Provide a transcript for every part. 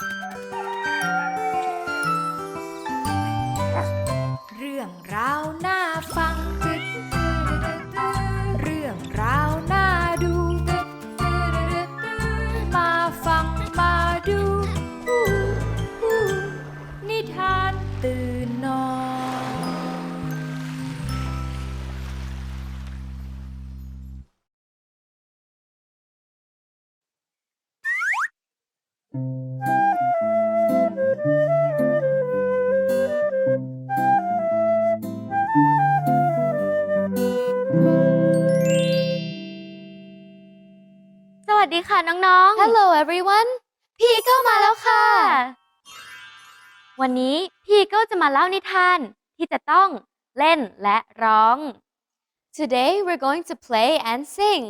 Música น้องๆ Hello everyone พี่ก็มาแล้วค่ะ วันนี้พี่ก็จะมาเล่านิทานที่จะต้องเล่นและร้อง Today we're going to play and sing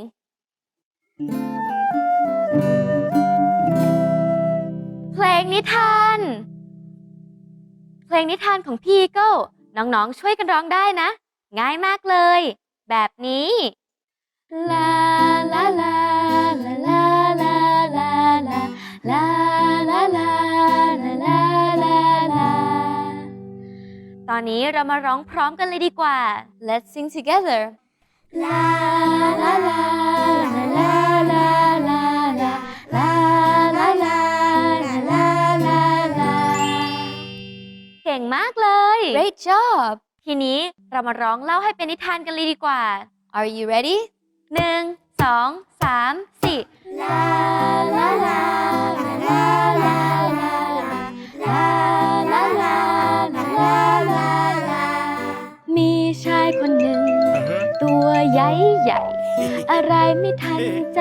เพลงนิทาน เพลงนิทานของพี่ก็น้องๆ ช่วยกันร้องได้นะ ง่ายมากเลย แบบนี้ ลาลาลาลา ตอนนี้เรามาร้องพร้อมกันเลยดีกว่า Let's sing together ลาลาลาลาลาลาลาลาลาลาลาลาลาลาเก่งมากเลย Great job ทีนี้เรามาร้องเล่าให้เป็นนิทานกันเลยดีกว่า Are you ready หนึ่งสองสามสี่ลาลา อะไรไม่ทันใจ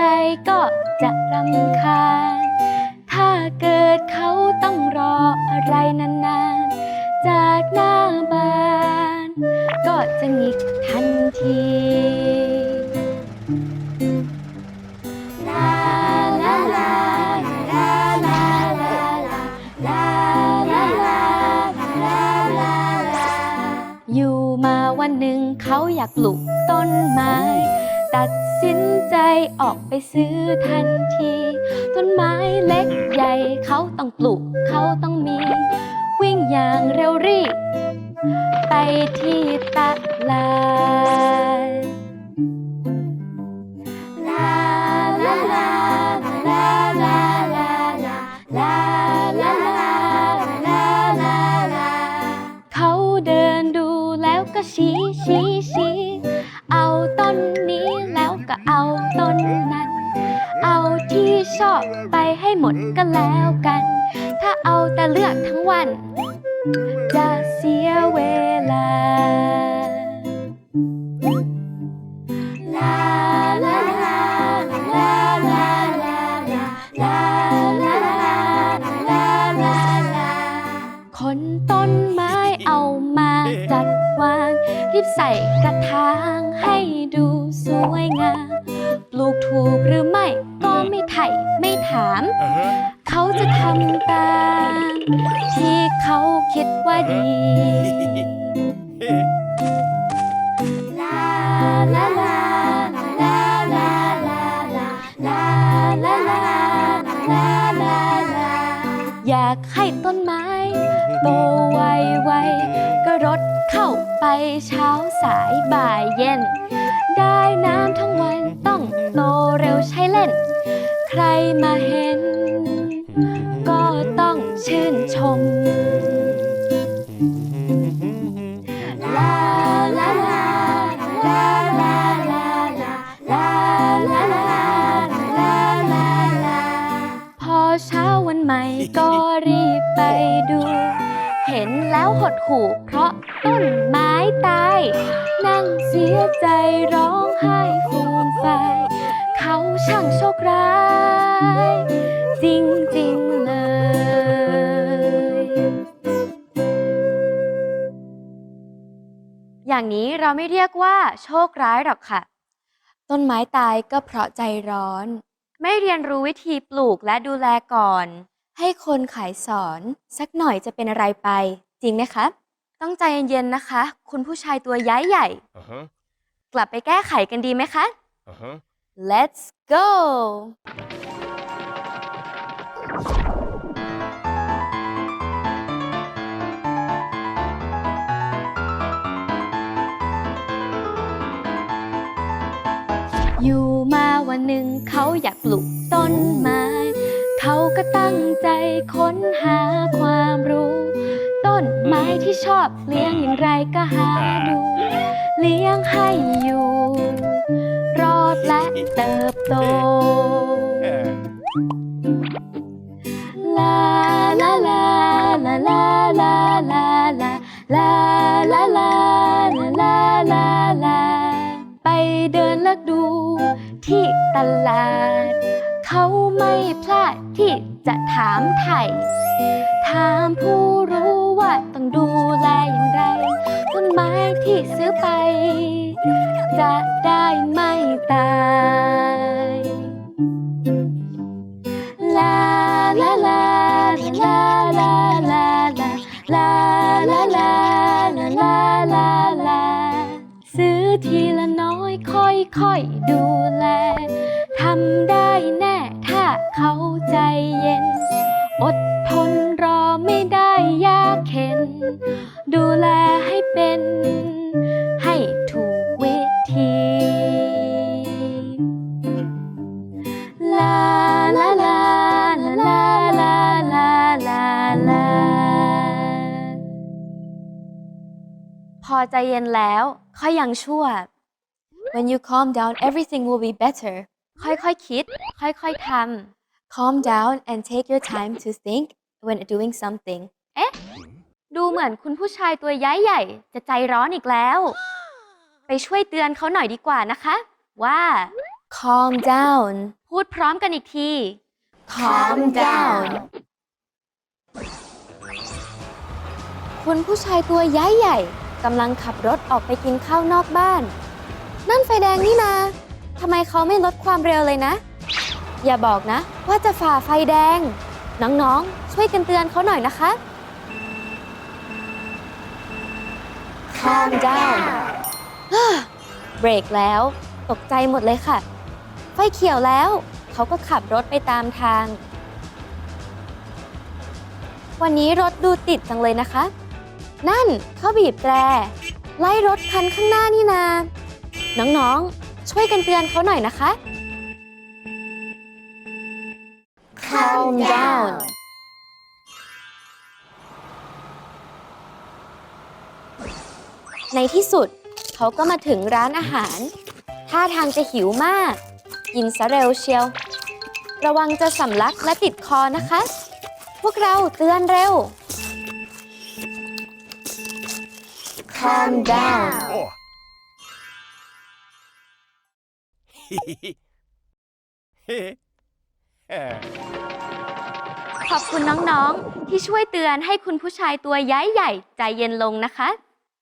ก็จะรำคาญ ถ้าเกิดเขาต้องรออะไรนานๆ จากหน้าบ้าน ก็จะหงิกทันทีลาลาลาลาลาลาลาลาลาลาลาลาอยู่มาวันหนึ่งเขาอยากปลูกต้นไม้ ตัด สินใจออกไปซื้อทันที ต้นไม้เล็กใหญ่เขาต้องปลูกเขาต้องมี วิ่งอย่างเร็วรีบ ไปที่ตลาด ห้หมดก็แล้วกัน ถ้าเอาแต่เลือกทั้งวัน จะเสียเวลา ลาลาลาลาลาลาลาลาลาลาลาลาลาคนต้นไม้เอามาจัดวาง รีบใส่กระถางให้ดูสวยงาม ปลูกถูกหรือ ถาม เขาจะทำตาม ที่เขาคิดว่าดี ลาลาลาลาลาลาลาลาลาลาลาลาลาอยากให้ต้นไม้โตไวไวๆก็รดเข้าไปเช้าสายบ่ายเย็น ได้น้ำทั้งวันต้องโตเร็วใช้เล่น ใครมาเห็น ก็ต้องชื่นชม ลาลาลาลาลาลาลาลาลาลาลาลาลาพอเช้าวันใหม่ก็รีบไปดู เห็นแล้วหดหู่เพราะต้นไม้ตาย นั่งเสียใจร้องไห้ฟูมฟาย เขาช่างโชคร้าย จริงๆเลย อย่างนี้เราไม่เรียกว่าโชคร้ายหรอกค่ะ ต้นไม้ตายก็เพราะใจร้อน ไม่เรียนรู้วิธีปลูกและดูแลก่อน ให้คนขายสอน สักหน่อยจะเป็นอะไรไป จริงไหมคะ ต้องใจเย็นๆนะคะ คุณผู้ชายตัวย้ายใหญ่ Uh-huh. กลับไปแก้ไขกันดีไหมคะ Uh-huh. Let's go อยู่มาวันหนึ่งเขาอยากปลูกต้นไม้ เขาก็ตั้งใจค้นหาความรู้ ต้นไม้ที่ชอบเลี้ยงอย่างไรก็หาดู เลี้ยงให้อยู่ รอดและเติบโต ลาลาลาลาลาลาลาลาลาลาลาลาลาลาไปเดินเลือกดูที่ตลาด เขาไม่พลาดที่จะถามไถ่ถามผู้รู้ว่าต้องดูแลอย่างไรต้น ไม้ที่ซื้อไป จะได้ไม่ตาย ลาลาลาลาลาลาลาลาลาลาลาลาลาซื้อทีละน้อยค่อยๆดูแลทำได้แน่ถ้าเขาใจเย็น อดทนรอไม่ได้ยากเข็น ดูแลให้เป็น ให้ถูกวิธี ลาลาลาลาลาลาลาลา พอใจเย็นแล้วค่อยยังชั่ว When you calm down everything will be better ค่อยๆคคิด ค่อยๆทำ Calm down and take your time to think when doing something เอ๊ะ ดูเหมือนคุณผู้ชายตัวย้ายใหญ่จะใจร้อนอีกแล้ว ไปช่วยเตือนเขาหน่อยดีกว่านะคะ ว่า Calm down พูดพร้อมกันอีกที Calm down คุณผู้ชายตัวย้ายใหญ่กำลังขับรถออกไปกินข้าวนอกบ้าน นั่นไฟแดงนี่นาทำไมเขาไม่ลดความเร็วเลยนะ อย่าบอกนะ ว่าจะฝ่าไฟแดง น้องๆ ช่วยกันเตือนเขาหน่อยนะคะ Calm down เบรกแล้ว ตกใจหมดเลยค่ะ ไฟเขียวแล้ว เขาก็ขับรถไปตามทาง วันนี้รถดูติดจังเลยนะคะ นั่นเขาบีบแตร ไล่รถคันข้างหน้านี่นา น้องๆ ช่วยกันเตือนเขาหน่อยนะคะ Calm down ในที่สุดเขาก็มาถึงร้านอาหาร ท่าทางจะหิวมาก กินซะเร็วเชียว ระวังจะสำลักและติดคอนะคะ พวกเราเตือนเร็ว Calm down Oh. ขอบคุณน้องๆ ที่ช่วยเตือนให้คุณผู้ชายตัวย้ายใหญ่ใจเย็นลงนะคะ